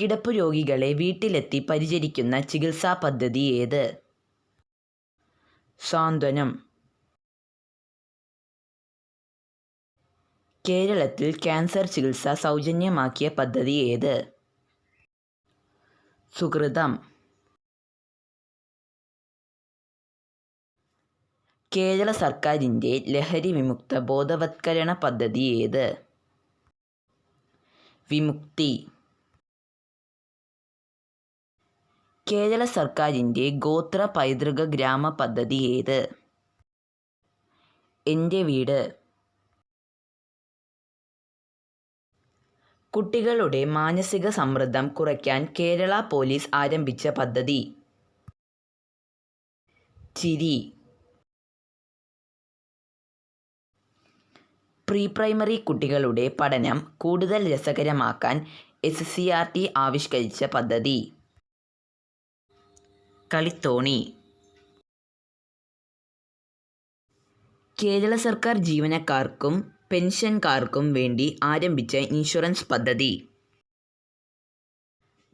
കിടപ്പു രോഗികളെ വീട്ടിലെത്തി പരിചരിക്കുന്ന ചികിത്സാ പദ്ധതി ഏത്? സാന്ത്വനം. കേരളത്തിൽ ക്യാൻസർ ചികിത്സ സൗജന്യമാക്കിയ പദ്ധതി ഏത്? സുഹൃതം. കേരള സർക്കാരിന്റെ ലഹരി വിമുക്ത ബോധവത്കരണ പദ്ധതി ഏത്? വിമുക്തി. കേരള സർക്കാരിന്റെ ഗോത്ര പൈതൃക ഗ്രാമ പദ്ധതി ഏത്? എന്റെ വീട്. കുട്ടികളുടെ മാനസിക സമ്മർദ്ദം കുറയ്ക്കാൻ കേരള പോലീസ് ആരംഭിച്ച പദ്ധതി. ചിരി. പ്രീ പ്രൈമറി കുട്ടികളുടെ പഠനം കൂടുതൽ രസകരമാക്കാൻ എസ് സി ആർ ടി ആവിഷ്കരിച്ച പദ്ധതി. കളിത്തോണി. കേരള സർക്കാർ ജീവനക്കാർക്കും പെൻഷൻകാർക്കും വേണ്ടി ആരംഭിച്ച ഇൻഷുറൻസ് പദ്ധതി.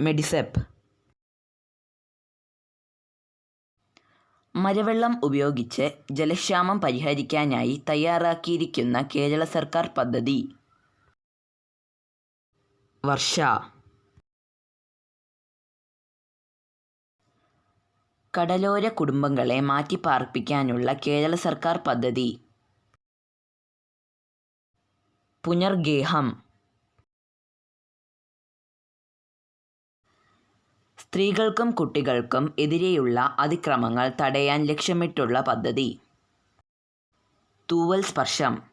മെഡിസെപ്പ്. മരവെള്ളം ഉപയോഗിച്ച് ജലക്ഷാമം പരിഹരിക്കാനായി തയ്യാറാക്കിയിരിക്കുന്ന കേരള സർക്കാർ പദ്ധതി. വർഷ. കടലോര കുടുംബങ്ങളെ മാറ്റിപ്പാർപ്പിക്കാനുള്ള കേരള സർക്കാർ പദ്ധതി. പുനർഗേഹം. സ്ത്രീകൾക്കും കുട്ടികൾക്കും എതിരെയുള്ള അതിക്രമങ്ങൾ തടയാൻ ലക്ഷ്യമിട്ടുള്ള പദ്ധതി. തൂവൽ സ്പർശം.